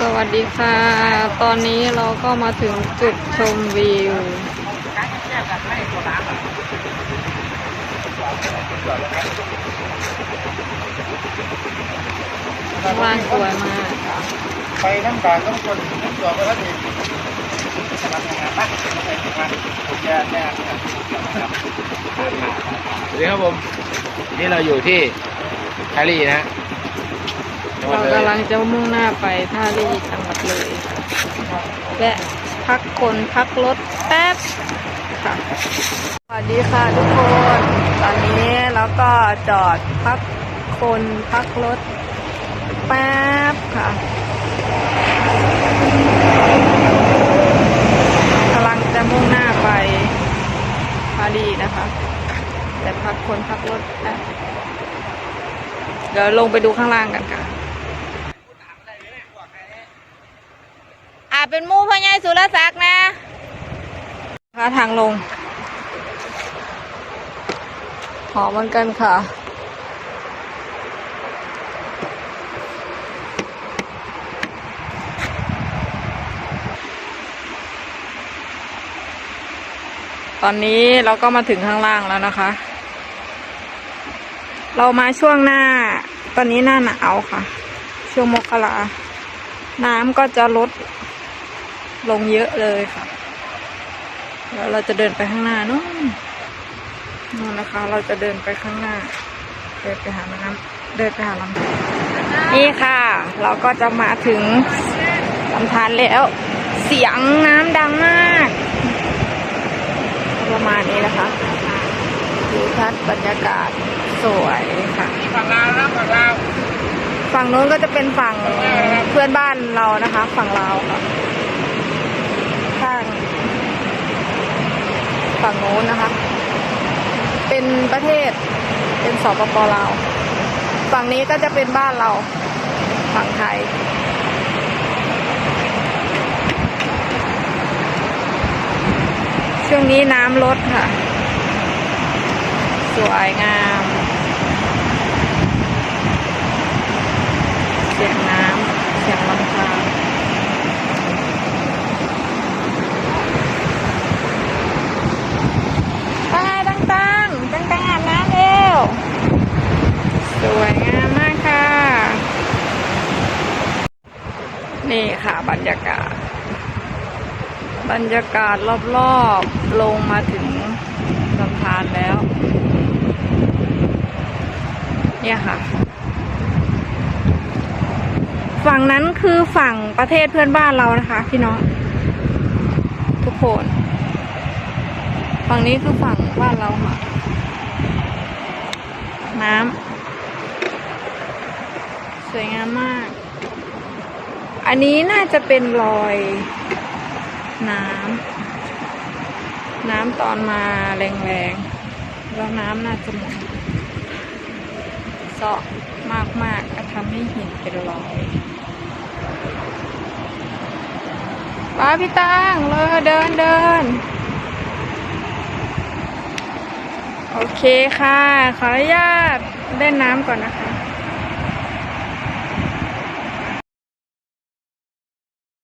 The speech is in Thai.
สวัสดีค่ะ ตอนนี้เราก็มาถึงจุดชมวิวข้างล่างสวยมาก ไปน้ำตาลต้องคนน้ำตัวก็แล้วดีสำหรับงานบ้านเป็นไปงานผมจะแน่สวัสดีครับผม นี่เราอยู่ที่คารีนะฮะจังหวั เรากำลังจะมุ่งหน้าไปท่ารีจังหวัดเลย และพักคนพักรถแป๊บค่ะ สวัสดีค่ะทุกคน ตอนนี้เราก็จอดพักคนพักรถแป๊บค่ะกำลังจะมุ่งหน้าไปพารีนะคะ แต่พักคนพักรถแป๊บเดี๋ยวลงไปดูข้างล่างกันค่ะ อ่า เป็นมูพ่อใหญ่สุรศักดิ์นะพาทางลง หอมเหมือนกันค่ะตอนนี้เราก็มาถึงข้างล่างแล้วนะคะ เรามาช่วงหน้า ตอนนี้หน้าหนาวค่ะ ช่วงมกรา น้ำก็จะลด ลงเยอะเลยค่ะ แล้วเราจะเดินไปข้างหน้านู่นนู่นนะคะ เราจะเดินไปข้างหน้า เดินไปหาน้ำเดินไปหาลำธารนี่ค่ะ เราก็จะมาถึงลำธารแล้ว เสียงน้ำดังมาก ประมาณนี้นะคะดูทัศน์บรรยากาศสวยค่ะฝั่งลาวนะฝั่งลาวฝั่งนู้นก็จะเป็นฝั่งเพื่อนบ้านเรานะคะ ฝั่งลาวค่ะ ข้างฝั่งโน้นนะคะ เป็นประเทศเป็นสปปลาว ฝั่งนี้ก็จะเป็นบ้านเรา ฝั่งไทย ช่วงนี้น้ำลดค่ะ สวยงาม เสียงน้ำ เสียงลำธารตั้งไงตั้งตั้งตั้งตั้งอาบน้ำเร็ว สวยงามมากค่ะ นี่ค่ะบรรยากาศ บรรยากาศรอบๆลงมาถึงลำธารแล้ว เนี่ยค่ะ ฝั่งนั้นคือฝั่งประเทศเพื่อนบ้านเรานะคะพี่น้อง ทุกคน ฝั่งนี้คือฝั่งบ้านเราค่ะ น้ำสวยงามมาก อันนี้น่าจะเป็นรอยน้ำน้ำตอนมาแรงๆ แล้วน้ำน่าจะหมดเซาะมากๆก็ทำให้หินเป็นรอยป้าพี่ตังเลยเดินเดินโอเคค่ะ ขออนุญาตเล่นน้ำก่อนนะคะ